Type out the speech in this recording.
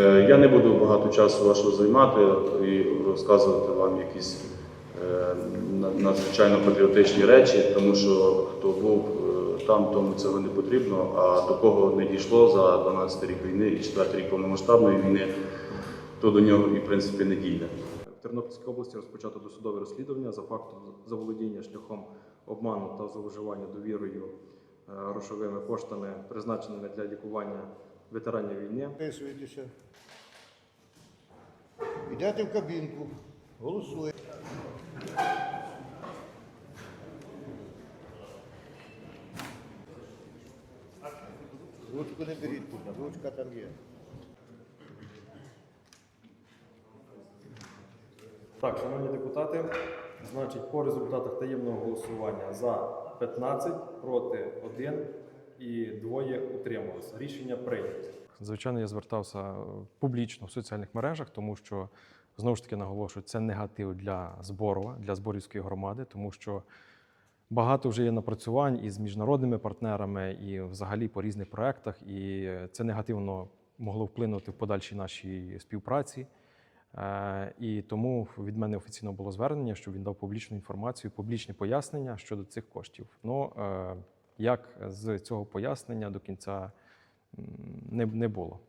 Е, Я не буду багато часу вашого займати і розказувати вам якісь е, надзвичайно патріотичні речі, тому що хто був е, там, тому цього не потрібно. А до кого не дійшло за 12 рік війни і 4 рік повномасштабної війни, то до нього і в принципі не дійде. В Тернопільській області розпочато досудове розслідування за фактом заволодіння шляхом обману та зловживання довірою грошовими коштами, призначеними для лікування ветеранів війни. Підписуєтеся. Йдете в кабінку, голосуєте. Ручку не беріть тут, ручка там є. Так, шановні депутати, значить, по результатах таємного голосування за 15, проти 1 і двоє утрималися. Рішення прийнято. Звичайно, я звертався публічно в соціальних мережах, тому що знову ж таки наголошую, це негатив для збору, для зборівської громади, тому що багато вже є напрацювань із міжнародними партнерами і взагалі по різних проектах, і це негативно могло вплинути в подальшій нашій співпраці. Е, І тому від мене офіційно було звернення, щоб він дав публічну інформацію, публічні пояснення щодо цих коштів. Ну е, як з цього пояснення до кінця не, не було.